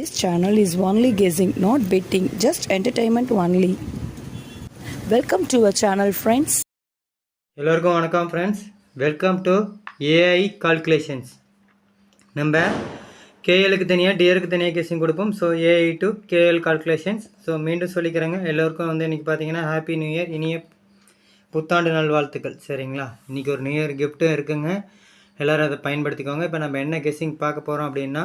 This channel is only guessing, not betting, just entertainment only. Welcome to our channel friends. எல்லோருக்கும் வணக்கம் friends welcome to AI calculations நம்ம கேஎலுக்கு தனியாக டிஆருக்கு தனியாக கெஸிங் கொடுப்போம். So AI to KL calculations so மீண்டும் சொல்லிக்கிறேங்க. எல்லோருக்கும் வந்து இன்றைக்கி பார்த்தீங்கன்னா ஹாப்பி நியூ இயர் இனிய புத்தாண்டு நல்வாழ்த்துக்கள் சரிங்களா? இன்றைக்கி ஒரு நியூ இயர் கிஃப்ட்டும் இருக்குங்க. எல்லோரும் அதை பயன்படுத்திக்கோங்க. இப்போ நம்ம என்ன கெஸ்ஸிங் பார்க்க போகிறோம் அப்படின்னா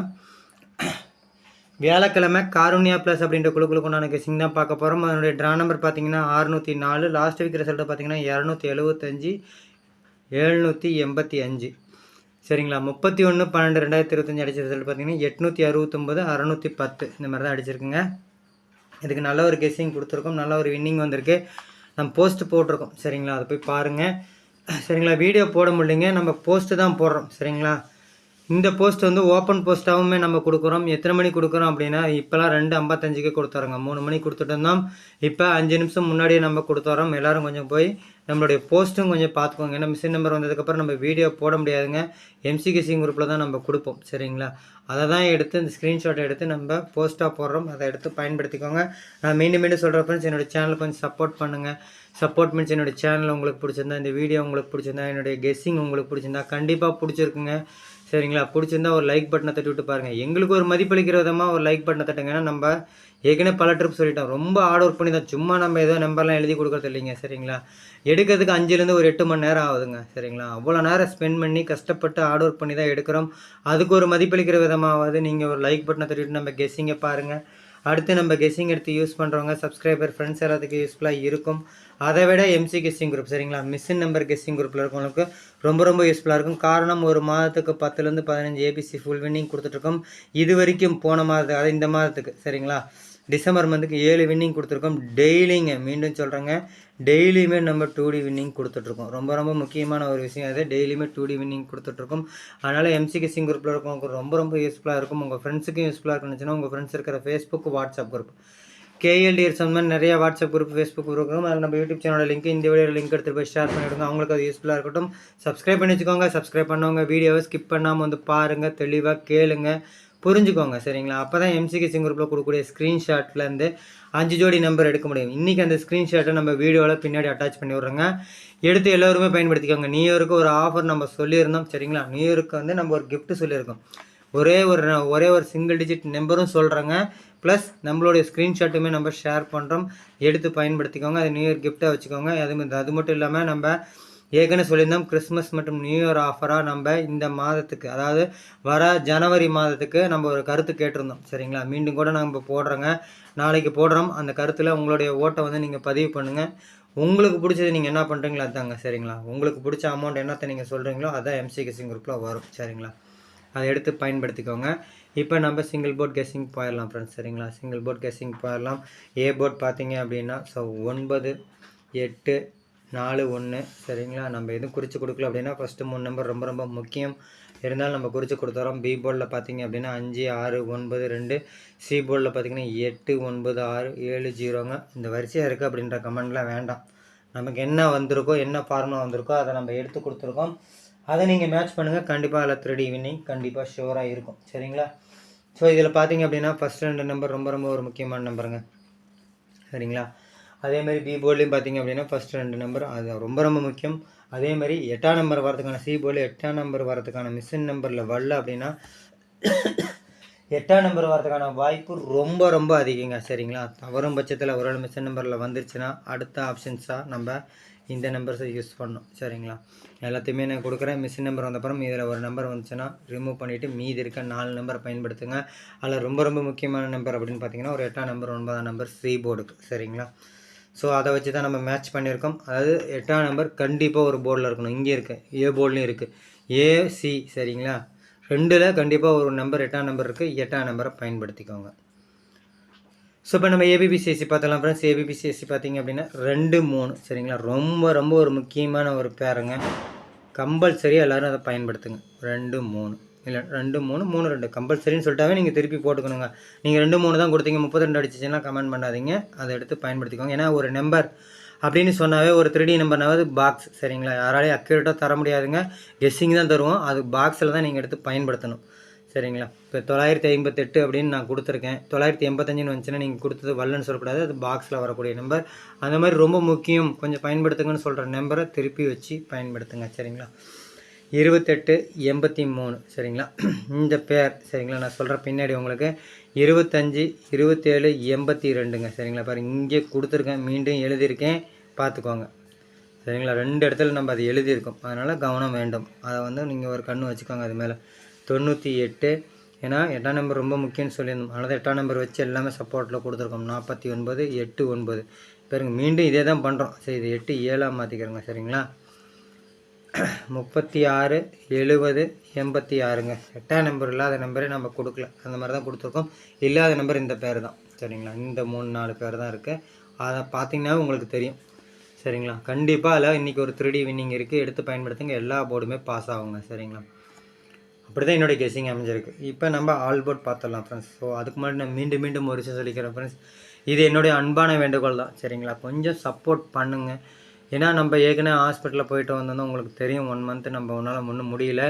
வியாழக்கிழமை காருண்யா ப்ளஸ் அப்படின்ற குழுக்களுக்கு உண்டான கெஸிங் தான் பார்க்க போகிறோம் அதனுடைய ட்ரா நம்பர் பார்த்தீங்கன்னா அறுநூற்றி நாலு லாஸ்ட் வீக் ரிசல்ட்டை பார்த்தீங்கன்னா இரநூத்தி எழுபத்தஞ்சி எழுநூற்றி எண்பத்தி அஞ்சு. சரிங்களா? முப்பத்தி ஒன்று பன்னெண்டு ரெண்டாயிரத்தி இருபத்தஞ்சி அடிச்ச ரிசல்ட் பார்த்தீங்கன்னா எட்நூற்றி அறுபத்தொம்போது அறநூற்றி பத்து. இந்த மாதிரி தான் அடிச்சிருக்குங்க. இதுக்கு நல்ல ஒரு கெஸ்ஸிங் கொடுத்துருக்கோம். நல்ல ஒரு வின்னிங் வந்திருக்கு. நம்ம போஸ்ட் போட்டிருக்கோம். சரிங்களா? அதை போய் பாருங்கள் சரிங்களா? வீடியோ போட முடியலைங்க. நம்ம போஸ்ட்டு தான் போடுறோம். சரிங்களா? இந்த போஸ்ட் வந்து ஓப்பன் போஸ்ட்டாகவுமே நம்ம கொடுக்குறோம். எத்தனை மணி கொடுக்குறோம் அப்படின்னா இப்போலாம் ரெண்டு ஐம்பத்தஞ்சுக்கு கொடுத்துறோங்க. மூணு மணி கொடுத்துட்டோம் இப்போ அஞ்சு நிமிஷம் முன்னாடியே நம்ம கொடுத்துறோம். எல்லோரும் கொஞ்சம் போய் நம்மளுடைய போஸ்ட்டும் கொஞ்சம் பார்த்துக்கோங்க. ஏன்னா மிஷின் நம்பர் வந்ததுக்கப்புறம் நம்ம வீடியோ போட முடியாதுங்க. எம்சிகிசிங் குரூப்பில் தான் நம்ம கொடுப்போம். சரிங்களா? அதை தான் எடுத்து இந்த ஸ்க்ரீன்ஷாட்டை எடுத்து நம்ம போஸ்ட்டாக போடுறோம். அதை எடுத்து பயன்படுத்திக்கோங்க. நான் மீண்டும் மீண்டும் சொல்கிற ஃப்ரெண்ட்ஸ் என்னோடய சேனல் கொஞ்சம் சப்போர்ட் பண்ணுங்கள் சப்போர்ட் மீன்ஸ் என்னோடய சேனல் உங்களுக்கு பிடிச்சிருந்தா இந்த வீடியோ உங்களுக்கு பிடிச்சிருந்தா என்னுடைய கெஸ்ஸிங் உங்களுக்கு பிடிச்சிருந்தா கண்டிப்பாக பிடிச்சிருக்குங்க. சரிங்களா? பிடிச்சிருந்தா ஒரு லைக் பட்டனை தட்டி விட்டு பாருங்கள் எங்களுக்கு ஒரு மதிப்பளிக்கிற விதமாக ஒரு லைக் பட்டனை தட்டுங்க ஏன்னா நம்ம ஏற்கனவே பல ட்ரிப் சொல்லிட்டோம். ரொம்ப ஹார்ட் ஒர்க் பண்ணி தான் சும்மா நம்ம ஏதோ நம்பர்லாம் எழுதி கொடுக்குறது இல்லைங்க சரிங்களா? எடுக்கிறதுக்கு அஞ்சுலேருந்து ஒரு எட்டு மணி நேரம் ஆகுதுங்க சரிங்களா? அவ்வளோ நேரம் ஸ்பெண்ட் பண்ணி கஷ்டப்பட்டு ஹார்ட் ஒர்க் பண்ணி தான் எடுக்கிறோம். அதுக்கு ஒரு மதிப்பளிக்கிற விதமாவது நீங்கள் ஒரு லைக் பட்டனை தட்டிவிட்டு நம்ம கெஸ்ஸிங்கை பாருங்கள் அடுத்து நம்ம கெஸ்ஸிங் எடுத்து யூஸ் பண்ணுறவங்க சப்ஸ்கிரைபர் ஃப்ரெண்ட்ஸ் எல்லாத்துக்கும் யூஸ்ஃபுல்லாக இருக்கும். அதை விட எம்சி கெஸ்ஸிங் குரூப் சரிங்களா? மிஷின் நம்பர் கெஸ்ஸிங் குரூப்பில் இருக்கவங்களுக்கு ரொம்ப ரொம்ப யூஸ்ஃபுல்லாக இருக்கும். காரணம் ஒரு மாதத்துக்கு பத்துலேருந்து பதினஞ்சு ஏபிசி ஃபுல் வின்னிங் கொடுத்துட்ருக்கோம். இது வரைக்கும் போன மாதத்துக்கு அதாவது இந்த மாதத்துக்கு சரிங்களா? டிசம்பர் மந்த்துக்கு ஏழு வின்னிங் கொடுத்துருக்கோம். டெய்லிங்க மீண்டும் சொல்கிறேங்க டெய்லியுமே நம்ம டூ டி வின்னிங் கொடுத்துட்ருக்கோம். ரொம்ப ரொம்ப முக்கியமான ஒரு விஷயம் அது. டெய்லியுமே டூ டி வின்னிங் கொடுத்துட்ருக்கோம். அதனால் எம்சிகே சிங் குரூப்பில் இருக்கவங்களுக்கு ரொம்ப ரொம்ப யூஸ்ஃபுல்லாக இருக்கும். உங்கள் ஃப்ரெண்ட்ஸுக்கும் யூஸ்ஃபுல்லாக இருக்குன்னு உங்கள் ஃப்ரெண்ட்ஸ் இருக்கிற ஃபேஸ்புக் வாட்ஸ்அப் குரூப் கேஎல்டிஎர் சொன்ன மாதிரி நிறைய வாட்ஸ்அப் குரூப் ஃபேஸ்புக் குரூப் இருக்கும். அதில் நம்ம யூடியூப் சேனலோட லிங்க் இந்த வீடியோ லிங்க் எடுத்து போய் ஷேர் பண்ணிவிடுங்க அவங்களுக்கு அது யூஸ்ஃபுல்லாக இருக்கட்டும். சப்ஸ்கிரைப் பண்ணி வச்சுக்கோங்க. சப்ஸ்கிரைப் பண்ணவங்க வீடியோவை ஸ்கிப் பண்ணாமல் வந்து பாருங்கள் தெளிவாக கேளுங்க. புரிஞ்சுக்கோங்க. சரிங்களா? அப்போ தான் எம்சிகேசிங் குரூப்பில் கொடுக்கக்கூடிய ஸ்க்ரீன்ஷாட்லேருந்து அஞ்சு ஜோடி நம்பர் எடுக்க முடியும். இன்றைக்கி அந்த ஸ்க்ரீன்ஷாட்டை நம்ம வீடியோவில் பின்னாடி அட்டாச் பண்ணி விட்றோங்க. எடுத்து எல்லோருமே பயன்படுத்திக்கோங்க. நியூ இயருக்கு ஒரு ஆஃபர் நம்ம சொல்லியிருந்தோம். சரிங்களா? நியூ இயருக்கு வந்து நம்ம ஒரு கிஃப்ட்டு சொல்லியிருக்கோம். ஒரே ஒரு ஒரே ஒரு சிங்கிள் டிஜிட் நம்பரும் சொல்கிறேங்க ப்ளஸ் நம்மளுடைய ஸ்க்ரீன்ஷாட்டுமே நம்ம ஷேர் பண்ணுறோம் எடுத்து பயன்படுத்திக்கோங்க. அது நியூ இயர் கிஃப்ட்டாக வச்சுக்கோங்க. அது அது மட்டும் இல்லாமல் நம்ம ஏற்கனவே சொல்லியிருந்தோம் கிறிஸ்மஸ் மற்றும் நியூ இயர் ஆஃபராக நம்ம இந்த மாதத்துக்கு அதாவது வர ஜனவரி மாதத்துக்கு நம்ம ஒரு கருத்து கேட்டிருந்தோம். சரிங்களா? மீண்டும் கூட நம்ம போடுறோங்க. நாளைக்கு போடுறோம். அந்த கருத்தில் உங்களுடைய ஓட்டை வந்து நீங்கள் பதிவு பண்ணுங்கள் உங்களுக்கு பிடிச்சது நீங்கள் என்ன பண்ணுறீங்களோ அதாங்க. சரிங்களா? உங்களுக்கு பிடிச்ச அமௌண்ட் என்னத்தை நீங்கள் சொல்கிறீங்களோ அதான் எம்சிகேசிங் குரூப்பில் வரும். சரிங்களா? அதை எடுத்து பயன்படுத்திக்கோங்க. இப்போ நம்ம சிங்கிள் போர்ட் கெஸ்ஸிங் போயிடலாம் ஃப்ரெண்ட்ஸ் சரிங்களா? சிங்கிள் போர்ட் கெஸ்ஸிங் போயிடலாம். ஏ போர்ட் பார்த்தீங்க அப்படின்னா ஸோ ஒன்பது எட்டு நாலு ஒன்று சரிங்களா? நம்ம எதுவும் குறித்து கொடுக்கல அப்படின்னா ஃபஸ்ட்டு மூணு நம்பர் ரொம்ப ரொம்ப முக்கியம். இருந்தாலும் நம்ம குறித்து கொடுத்துறோம். பி போர்டில் பார்த்தீங்க அப்படின்னா அஞ்சு ஆறு ஒன்பது ரெண்டு. சி போர்டில் பார்த்தீங்கன்னா எட்டு ஒன்பது ஆறு ஏழு ஜீரோங்க. இந்த வரிசையாக இருக்குது அப்படின்ற கமெண்ட்லாம் வேண்டாம். நமக்கு என்ன வந்திருக்கோ என்ன ஃபார்முலா வந்திருக்கோ அதை நம்ம எடுத்து கொடுத்துருக்கோம். அதை நீங்கள் மேட்ச் பண்ணுங்கள் கண்டிப்பாக அதில் த்ரீ வின்னிங் கண்டிப்பாக ஷுவராக இருக்கும். சரிங்களா? ஸோ இதில் பார்த்தீங்க அப்படின்னா ஃபஸ்ட் ரெண்டு நம்பர் ரொம்ப ரொம்ப ஒரு முக்கியமான நம்பருங்க சரிங்களா? அதேமாதிரி பி போர்ட்லேயும் பார்த்தீங்க அப்படின்னா ஃபஸ்ட் ரெண்டு நம்பர் அது ரொம்ப ரொம்ப முக்கியம். அதே மாதிரி எட்டாம் நம்பர் வரதுக்கான சி போர்டில் எட்டாம் நம்பர் வரதுக்கான மிஷின் நம்பரில் வரல அப்படின்னா எட்டாம் நம்பர் வரதுக்கான வாய்ப்பு ரொம்ப ரொம்ப அதிகங்க. சரிங்களா? தவறும் பட்சத்தில் ஒரு மிஷின் நம்பரில் வந்துருச்சுன்னா அடுத்த ஆப்ஷன்ஸாக நம்ம இந்த நம்பர்ஸை யூஸ் பண்ணும் சரிங்களா? எல்லாத்தையுமே நான் கொடுக்குறேன். மிஷின் நம்பர் வந்தப்புறம் இதில் ஒரு நம்பர் வந்துச்சுன்னா ரிமூவ் பண்ணிவிட்டு மீதி இருக்க நாலு நம்பரை பயன்படுத்துங்க. அதில் ரொம்ப ரொம்ப முக்கியமான நம்பர் அப்படின்னு பார்த்தீங்கன்னா ஒரு எட்டாம் நம்பர் ஒன்பதாம் நம்பர் சி போர்டுக்கு சரிங்களா? ஸோ அதை வச்சு தான் நம்ம மேட்ச் பண்ணியிருக்கோம். அதாவது எட்டாம் நம்பர் கண்டிப்பாக ஒரு போர்டில் இருக்கணும். இங்கே இருக்குது ஏ போர்ட்லேயும் இருக்குது ஏசி சரிங்களா? ரெண்டில் கண்டிப்பாக ஒரு நம்பர் எட்டாம் நம்பர் இருக்குது எட்டாம் நம்பரை பயன்படுத்திக்கோங்க. ஸோ இப்போ நம்ம ஏபிபிசிஎஸ்சி பார்த்தலாம் ஃப்ரெண்ட்ஸ் ஏபிபிசிஎஸ்சி பார்த்தீங்க அப்படின்னா ரெண்டு மூணு சரிங்களா? ரொம்ப ரொம்ப ஒரு முக்கியமான ஒரு பேருங்க கம்பல்சரி எல்லோரும் அதை பயன்படுத்துங்க. ரெண்டு மூணு. இல்லை ரெண்டு மூணு மூணு ரெண்டு. கம்பல்சரின்னு சொல்லிட்டாவே நீங்கள் திருப்பி போட்டுக்கணுங்க. நீங்கள் ரெண்டு மூணு தான் கொடுத்தீங்க முப்பத்தி ரெண்டு அடிச்சிச்சுன்னா கமெண்ட் பண்ணாதீங்க. அதை எடுத்து பயன்படுத்திக்கோங்க. ஏன்னா ஒரு நம்பர் அப்படின்னு சொன்னாவே ஒரு த்ரீ டி நம்பர்னாவது பாக்ஸ் சரிங்களா? யாராலையும் அக்யூரேட்டாக தர முடியாதுங்க. கெஸ்ஸிங் தான் தருவோம். அது பாக்ஸில் தான் நீங்கள் எடுத்து பயன்படுத்தணும். சரிங்களா. இப்போ தொள்ளாயிரத்தி ஐம்பத்தெட்டு அப்படின்னு நான் கொடுத்துருக்கேன். தொள்ளாயிரத்தி எண்பத்தஞ்சுன்னு வந்துச்சுன்னா நீங்கள் கொடுத்தது வரலன்னு சொல்லக்கூடாது. அது பாக்ஸில் வரக்கூடிய நம்பர் அந்த மாதிரி ரொம்ப முக்கியம். கொஞ்சம் பயன்படுத்துங்கன்னு சொல்கிற நம்பரை திருப்பி வச்சு பயன்படுத்துங்க. சரிங்களா. இருபத்தெட்டு எண்பத்தி மூணு. சரிங்களா. இந்த பேர் சரிங்களா. நான் சொல்கிற பின்னாடி உங்களுக்கு இருபத்தஞ்சி இருபத்தேழு எண்பத்தி ரெண்டுங்க சரிங்களா. பாரு இங்கே கொடுத்துருக்கேன். மீண்டும் எழுதியிருக்கேன். பார்த்துக்கோங்க. சரிங்களா. ரெண்டு இடத்துல நம்ம அது எழுதியிருக்கோம். அதனால் கவனம் வேண்டும். அதை வந்து நீங்கள் ஒரு கண்ணு வச்சுக்கோங்க அது மேலே. தொண்ணூற்றி எட்டு. ஏன்னா எட்டாம் நம்பர் ரொம்ப முக்கியம்னு சொல்லியிருந்தோம். அதனால் எட்டாம் நம்பர் வச்சு எல்லாமே சப்போர்ட்டில் கொடுத்துருக்கோம். நாற்பத்தி ஒன்பது எட்டு ஒன்பது. பாருங்க மீண்டும் இதே தான் பண்ணுறோம் சரி இது எட்டு ஏழாக மாற்றிக்கிறோங்க சரிங்களா? முப்பத்தி ஆறு எழுபது எண்பத்தி ஆறுங்க. எட்டாம் நம்பர் இல்லாத நம்பரே நம்ம கொடுக்கல. அந்த மாதிரி தான் கொடுத்துருக்கோம். இல்லாத நம்பர் இந்த பேர் தான் சரிங்களா? இந்த மூணு நாலு பேர் தான் இருக்குது அதை பார்த்தீங்கன்னா உங்களுக்கு தெரியும் சரிங்களா? கண்டிப்பாக அதில் இன்றைக்கி ஒரு த்ரீ டி வின்னிங் இருக்குது எடுத்து பயன்படுத்துங்க. எல்லா போர்டுமே பாஸ் ஆகுங்க சரிங்களா? அப்படி தான் என்னுடைய கெஸிங் அமைஞ்சிருக்கு. இப்போ நம்ம ஆல்போர்ட் பார்த்துடலாம் ஃப்ரெண்ட்ஸ் ஸோ அதுக்கு முன்னாடி நான் மீண்டும் மீண்டும் ஒரு விஷயம் சொல்லிக்கிறேன் ஃப்ரெண்ட்ஸ் இது என்னுடைய அன்பான வேண்டுகோள் தான் சரிங்களா? கொஞ்சம் சப்போர்ட் பண்ணுங்கள் ஏன்னா நம்ம ஏற்கனவே ஹாஸ்பிட்டலில் போயிட்டு வந்தோம்னா உங்களுக்கு தெரியும் ஒன் மந்த் நம்ம ஒன்றால் ஒன்றும் முடியல.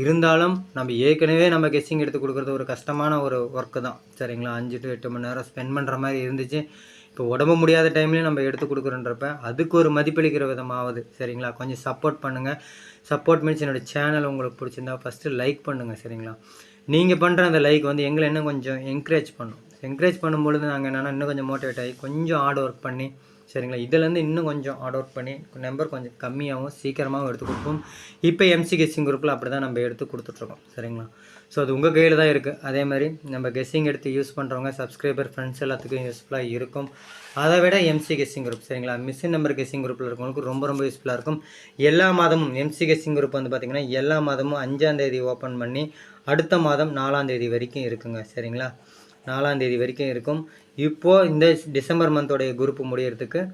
இருந்தாலும் நம்ம ஏற்கனவே நம்ம கெஸ்ஸிங் எடுத்து கொடுக்குறது ஒரு கஷ்டமான ஒரு ஒர்க்கு தான் சரிங்களா? அஞ்சு டு எட்டு மணி நேரம் ஸ்பெண்ட் பண்ணுற மாதிரி இருந்துச்சு. இப்போ உடம்பு முடியாத டைம்லேயும் நம்ம எடுத்து கொடுக்குறோன்றப்ப அதுக்கு ஒரு மதிப்பளிக்கிற விதமாகுது சரிங்களா? கொஞ்சம் சப்போர்ட் பண்ணுங்கள் சப்போர்ட் மீன்ஸ் என்னோடய சேனல் உங்களுக்கு பிடிச்சிருந்தா ஃபஸ்ட்டு லைக் பண்ணுங்கள் சரிங்களா? நீங்கள் பண்ணுற அந்த லைக் வந்து எங்களை இன்னும் கொஞ்சம் என்கரேஜ் பண்ணும். என்கரேஜ் பண்ணும்பொழுது நாங்கள் என்னென்னா இன்னும் கொஞ்சம் மோட்டிவேட் ஆகி கொஞ்சம் ஹார்ட் ஒர்க் பண்ணி சரிங்களா? இதுலேருந்து இன்னும் கொஞ்சம் ஹார்ட் அவுட் பண்ணி நம்பர் கொஞ்சம் கம்மியாகவும் சீக்கிரமாகவும் எடுத்து கொடுப்போம். இப்போ எம்சி கெஸ்ஸிங் குரூப்பில் அப்படி தான் நம்ம எடுத்து கொடுத்துட்ருக்கோம். சரிங்களா? ஸோ அது உங்கள் கையில் தான் இருக்குது அதே மாதிரி நம்ம கெஸ்ஸிங் எடுத்து யூஸ் பண்ணுறவங்க சப்ஸ்கிரைபர் ஃப்ரெண்ட்ஸ் எல்லாத்துக்கும் யூஸ்ஃபுல்லாக இருக்கும். அதை விட எம்சி கெஸ்ஸிங் குரூப் சரிங்களா? மிஷின் நம்பர் கெஸ்ஸிங் குரூப்பில் இருக்கவங்களுக்கு ரொம்ப ரொம்ப யூஸ்ஃபுல்லாக இருக்கும். எல்லா மாதமும் எம்சி கெஸ்ஸிங் குரூப் வந்து பார்த்திங்கன்னா எல்லா மாதமும் அஞ்சாந்தேதி ஓப்பன் பண்ணி அடுத்த மாதம் நாலாம் தேதி வரைக்கும் இருக்குங்க. சரிங்களா? நாலாம் தேதி வரைக்கும் இருக்கும். இப்போது இந்த டிசம்பர் மந்தோடைய குரூப் முடியறதுக்கு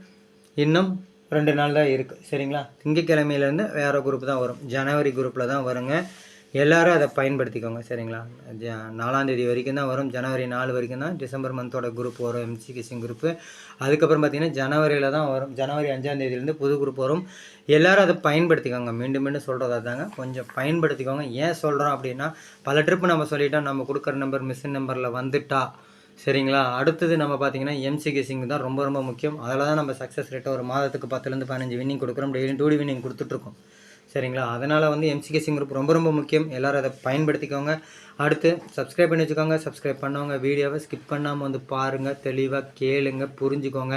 இன்னும் ரெண்டு நாள் தான் இருக்குது சரிங்களா? திங்கக்கிழமையிலேருந்து வேறு குரூப் தான் வரும். ஜனவரி குரூப்பில் தான் வருங்க. எல்லோரும் அதை பயன்படுத்திக்கோங்க. சரிங்களா? ஜ நாலாந்தேதி வரைக்கும் தான் வரும். ஜனவரி நாலு வரைக்கும் தான் டிசம்பர் மந்தோட குரூப் வரும். எம்சி கிசிங் குரூப்பு அதுக்கப்புறம் பார்த்தீங்கன்னா ஜனவரியில் தான் வரும். ஜனவரி அஞ்சாந்தேதியிலேருந்து புது குரூப் வரும். எல்லோரும் அதை பயன்படுத்திக்கோங்க. மீண்டும் மீண்டும் சொல்கிறதா தாங்க. கொஞ்சம் பயன்படுத்திக்கோங்க. ஏன் சொல்கிறோம் அப்படின்னா பல ட்ரிப்பு நம்ம சொல்லிட்டோம். நம்ம கொடுக்குற நம்பர் மிஸ்ஸின் நம்பரில் வந்துட்டா சரிங்களா? அடுத்தது நம்ம பார்த்தீங்கன்னா எம்சி கேசிங் தான் ரொம்ப ரொம்ப முக்கியம். அதில் தான் நம்ம சக்ஸஸ் ரேட்டை ஒரு மாதத்துக்கு பத்துலேருந்து பதினஞ்சு வின்னிங் கொடுக்குறோம். டெய்லி டூடி வின்னிங் கொடுத்துட்ருக்கோம். சரிங்களா? அதனால் வந்து எம்சி கேசிங் குரூப் ரொம்ப ரொம்ப முக்கியம். எல்லோரும் அதை பயன்படுத்திக்கோங்க. அடுத்து சப்ஸ்கிரைப் பண்ணி வச்சுக்கோங்க. சப்ஸ்கிரைப் பண்ணவங்க வீடியோவை ஸ்கிப் பண்ணாமல் வந்து பாருங்கள் தெளிவாக கேளுங்க. புரிஞ்சுக்கோங்க.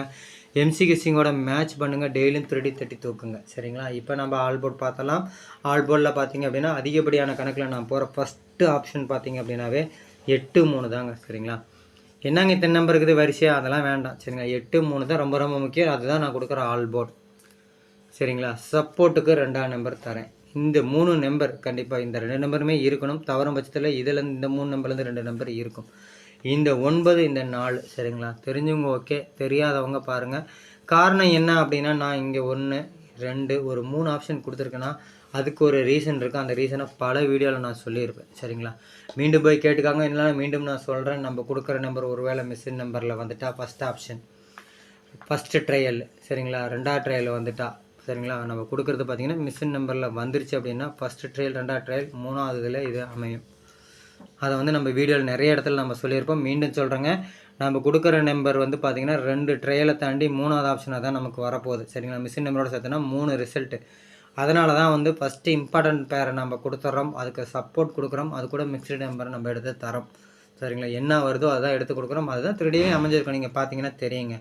எம்சி கெஸ்ஸிங்கோட மேட்ச் பண்ணுங்கள் டெய்லியும் திருடி தட்டி தூக்குங்க. சரிங்களா? இப்போ நம்ம ஆல் போர்ட் பார்த்தலாம் ஆல் போர்டில் பார்த்தீங்க அப்படின்னா அதிகப்படியான கணக்கில் நான் போகிற ஃபஸ்ட்டு ஆப்ஷன் பார்த்தீங்க அப்படின்னாவே எட்டு மூணு தாங்க. சரிங்களா? என்னங்க இத்தனை நம்பர் இருக்குது? வரிசையாக அதெல்லாம் வேண்டாம். சரிங்களா? எட்டு மூணு தான் ரொம்ப ரொம்ப முக்கியம். அதுதான் நான் கொடுக்குற ஆல் போர்ட் சரிங்களா? சப்போர்ட்டுக்கு ரெண்டாம் நம்பர் தரேன். இந்த மூணு நம்பர் கண்டிப்பாக இந்த ரெண்டு நம்பருமே இருக்கணும். தவறும் பட்சத்தில் இதுலேருந்து இந்த மூணு நம்பர்லேருந்து ரெண்டு நம்பர் இருக்கும். இந்த ஒன்பது இந்த நாலு. சரிங்களா? தெரிஞ்சவங்க ஓகே தெரியாதவங்க பாருங்கள் காரணம் என்ன அப்படின்னா நான் இங்கே ஒன்று ரெண்டு ஒரு மூணு ஆப்ஷன் கொடுத்துருக்கேன்னா அதுக்கு ஒரு ரீசன் இருக்குது அந்த ரீசனை பல வீடியோவில் நான் சொல்லியிருப்பேன். சரிங்களா? மீண்டும் போய் கேட்டுக்காங்க. இல்லைனா மீண்டும் நான் சொல்கிறேன் நம்ம கொடுக்குற நம்பர் ஒருவேளை மிஷின் நம்பரில் வந்துட்டா ஃபஸ்ட் ஆப்ஷன் ஃபஸ்ட்டு ட்ரையல் சரிங்களா? ரெண்டாவது ட்ரையல் வந்துட்டா. சரிங்களா? நம்ம கொடுக்குறது பார்த்திங்கன்னா மிஷின் நம்பரில் வந்துருச்சு அப்படின்னா ஃபஸ்ட்டு ட்ரையல் ரெண்டாவது ட்ரையல் மூணாவது இதில் இது அமையும். அதை வந்து நம்ம வீடியோவில் நிறைய இடத்துல நம்ம சொல்லியிருப்போம். மீண்டும் சொல்கிறேங்க நம்ம கொடுக்குற நம்பர் வந்து பார்த்திங்கன்னா ரெண்டு ட்ரையலை தாண்டி மூணாவது ஆப்ஷனாக தான் நமக்கு வரப்போகுது. சரிங்களா? மிஷின் நம்பரோட சேர்த்துனா மூணு ரிசல்ட்டு அதனால தான் வந்து ஃபஸ்ட்டு இம்பார்ட்டண்ட் பேரை நம்ம கொடுத்துட்றோம் அதுக்கு சப்போர்ட் கொடுக்குறோம். அது கூட மிக்சடு நம்பரை நம்ம எடுத்து தரோம். சரிங்களா? என்ன வருதோ அதான் எடுத்து கொடுக்குறோம். அதுதான் த்ரீடியே அமைஞ்சிருக்கும் நீங்கள் பார்த்தீங்கன்னா தெரியுங்க.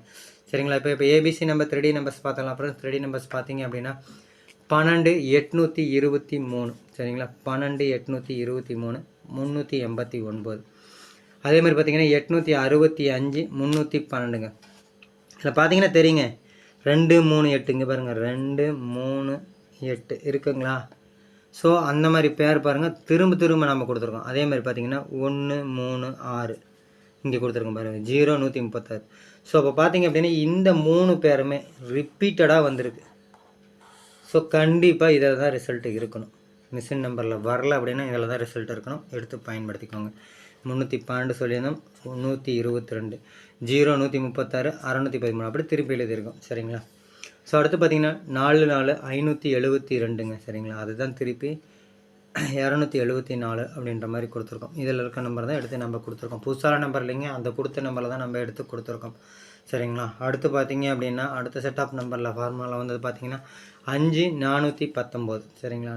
சரிங்களா? இப்போ இப்போ ஏபிசி நம்பர் த்ரீ நம்பர்ஸ் பார்த்தலாம். அப்புறம் த்ரீ நம்பர்ஸ் பார்த்தீங்க அப்படின்னா பன்னெண்டு எட்நூற்றி இருபத்தி மூணு. சரிங்களா? பன்னெண்டு எட்நூற்றி இருபத்தி மூணு முந்நூற்றி எண்பத்தி ஒன்பது. அதே மாதிரி பார்த்தீங்கன்னா எட்நூற்றி அறுபத்தி அஞ்சு முந்நூற்றி பன்னெண்டுங்க. இதில் பார்த்தீங்கன்னா தெரியுங்க. ரெண்டு மூணு எட்டுங்க பாருங்கள் ரெண்டு மூணு எட்டு இருக்குங்களா? ஸோ அந்த மாதிரி பேர் பாருங்கள் திரும்ப திரும்ப நம்ம கொடுத்துருக்கோம். அதே மாதிரி பார்த்தீங்கன்னா ஒன்று மூணு ஆறு இங்கே கொடுத்துருக்கோம் பாருங்கள் ஜீரோ நூற்றி முப்பத்தாறு. ஸோ அப்போ பார்த்தீங்க அப்படின்னா இந்த மூணு பேருமே ரிப்பீட்டடாக வந்திருக்கு. ஸோ கண்டிப்பாக இதில் தான் ரிசல்ட்டு இருக்கணும். மிஷின் நம்பரில் வரல அப்படின்னா இதில் தான் ரிசல்ட் இருக்கணும். எடுத்து பயன்படுத்திக்கோங்க. முந்நூற்றி பன்னெண்டு சொல்லியிருந்தோம். நூற்றி இருபத்தி ரெண்டு. ஜீரோ நூற்றி முப்பத்தாறு அறநூற்றி பதிமூணு. அப்படி திருப்பி எழுதியிருக்கோம். சரிங்களா? ஸோ அடுத்து பார்த்தீங்கன்னா நாலு நாலு ஐநூற்றி எழுபத்தி ரெண்டுங்க சரிங்களா? அதுதான் திருப்பி இரநூத்தி எழுபத்தி நாலு அப்படின்ற மாதிரி கொடுத்துருக்கோம். இதில் இருக்க நம்பர் தான் எடுத்து நம்ம கொடுத்துருக்கோம். புதுசான நம்பர் இல்லைங்க. அந்த கொடுத்த நம்பரில் தான் நம்ம எடுத்து கொடுத்துருக்கோம். சரிங்களா? அடுத்து பார்த்தீங்க அப்படின்னா அடுத்த செட் ஆஃப் நம்பரில் ஃபார்முலா வந்தது பார்த்தீங்கன்னா அஞ்சு நானூற்றி பத்தொம்போது. சரிங்களா?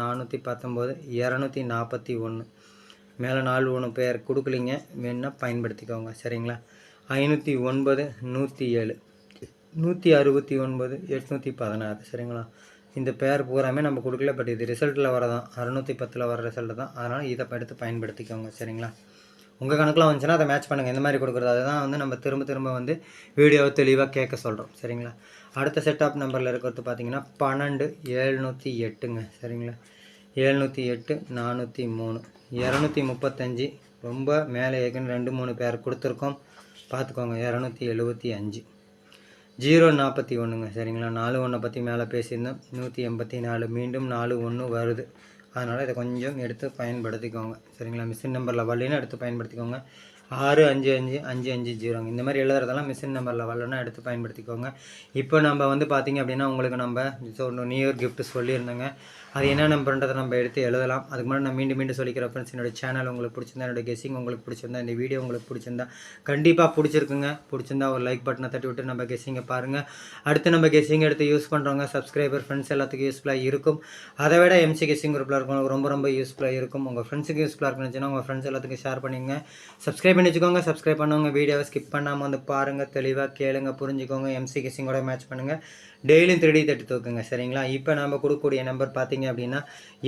நானூற்றி பத்தொம்போது இரநூத்தி நாற்பத்தி ஒன்று. மேலே நாலு ஒன்று பேர் கொடுக்கலிங்க. வேணுன்னா பயன்படுத்திக்கோங்க. சரிங்களா? ஐநூற்றி ஒன்பது நூற்றி ஏழு. நூற்றி அறுபத்தி ஒன்பது எட்நூற்றி பதினாறு. சரிங்களா? இந்த பேர் பூராமே நம்ம கொடுக்கல பட் இது ரிசல்ட்டில் வரதான். அறுநூற்றி பத்தில் வர ரிசல்ட்டு தான். அதனால் இதை எடுத்து பயன்படுத்திக்கோங்க. சரிங்களா? உங்கள் கணக்கில் வந்துச்சுன்னா அதை மேட்ச் பண்ணுங்கள் இந்த மாதிரி கொடுக்குறது. அதுதான் வந்து நம்ம திரும்ப திரும்ப வந்து வீடியோவை தெளிவாக கேட்க சொல்கிறோம் சரிங்களா? அடுத்த செட் ஆஃப் நம்பரில் இருக்கிறது பார்த்தீங்கன்னா பன்னெண்டு ஏழ்நூற்றி எட்டுங்க. சரிங்களா? ஏழ்நூற்றி எட்டு நானூற்றி மூணு. இரநூத்தி முப்பத்தஞ்சு. ரொம்ப மேலே ஏற்கனவே ரெண்டு மூணு பேர் கொடுத்துருக்கோம். பார்த்துக்கோங்க. இரநூத்தி எழுபத்தி அஞ்சு. ஜீரோ நாற்பத்தி ஒன்றுங்க சரிங்களா? நாலு ஒன்றை பற்றி மேலே பேசியிருந்தோம். நூற்றி எண்பத்தி நாலு மீண்டும் நாலு ஒன்று வருது. அதனால் இதை கொஞ்சம் எடுத்து பயன்படுத்திக்கோங்க சரிங்களா? மிஷின் நம்பரில் வரலைன்னா எடுத்து பயன்படுத்திக்கோங்க. ஆறு அஞ்சு அஞ்சு அஞ்சு அஞ்சு ஜீரோங்க. இந்த மாதிரி எழுதுறதெல்லாம் மிஷின் நம்பரில் வரலன்னா எடுத்து பயன்படுத்திக்கோங்க. இப்போ நம்ம வந்து பார்த்திங்க அப்படின்னா உங்களுக்கு நம்ம ஸோ நியூ இயர் கிஃப்ட் சொல்லியிருந்தோங்க. அது என்ன நம்பர்ன்றதை நம்ம எடுத்து எழுதலாம். அதுக்கு முன்னாடி நான் மீண்டும் மீண்டும் சொல்லிக்கிற ஃப்ரெண்ட்ஸ் என்னோட சேனல் உங்களுக்கு பிடிச்சிருந்தா என்னோட கெஸிங் உங்களுக்கு பிடிச்சிருந்தா இந்த வீடியோ உங்களுக்கு பிடிச்சிருந்தா கண்டிப்பாக பிடிச்சிருக்குங்க. பிடிச்சிருந்தா ஒரு லைக் பட்டனை தட்டி விட்டு நம்ம கெஸிங்கை பாருங்கள் அடுத்து நம்ம கெஸிங் எடுத்து யூஸ் பண்ணுறவங்க சப்ஸ்கிரைபர் ஃப்ரெண்ட்ஸ் எல்லாத்துக்கும் யூஸ்ஃபுல்லாக இருக்கும். அதை விட எம்சி கெஸிங் குரூப்பில் இருக்கும் ரொம்ப ரொம்ப யூஸ்ஃபுல்லாக இருக்கும். உங்கள் ஃப்ரெண்ட்ஸுக்கு யூஸ்ஃபுல்லாக இருக்குன்னு உங்கள் ஃப்ரெண்ட்ஸ் எல்லாத்துக்கும் ஷேர் பண்ணிங்க சப்ஸ்கிரைப் பண்ணி வச்சுக்கோங்க. சப்ஸ்கிரைப் பண்ணவங்க வீடியோவை ஸ்கிப் பண்ணாமல் வந்து பாருங்கள் தெளிவாக கேளுங்க புரிஞ்சுக்கோங்க. எம்சி கெஸிங்கோட மேட்ச் பண்ணுங்கள் டெய்லியும் த்ரீ தட்டி தூக்குங்க சரிங்களா? இப்போ நம்ம கொடுக்கக்கூடிய நம்பர் பார்த்தீங்க அப்படின்னா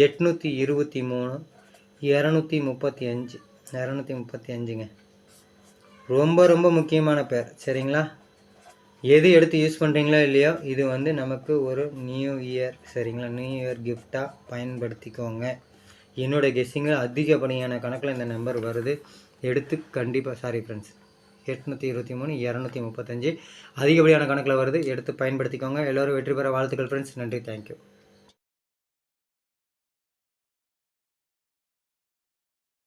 எட்நூற்றி இருபத்தி மூணு இரநூத்தி முப்பத்தி அஞ்சு இரநூத்தி முப்பத்தி அஞ்சுங்க. ரொம்ப ரொம்ப முக்கியமான பேர் சரிங்களா? எது எடுத்து யூஸ் பண்ணுறீங்களோ இல்லையோ இது வந்து நமக்கு ஒரு நியூ இயர் சரிங்களா? நியூ இயர் கிஃப்டாக பயன்படுத்திக்கோங்க. என்னோடய கெஸ்ஸிங்கில் அதிகப்படியான கணக்கில் இந்த நம்பர் வருது. எடுத்து கண்டிப்பாக சாரி ஃப்ரெண்ட்ஸ் எட்நூற்றி இருபத்தி மூணு இரநூத்தி முப்பத்தஞ்சு. அதிகப்படியான கணக்கில் வருது எடுத்து பயன்படுத்திக்கோங்க. எல்லோரும் வெற்றி பெற வாழ்த்துக்கள் ஃப்ரெண்ட்ஸ் நன்றி தேங்க்யூ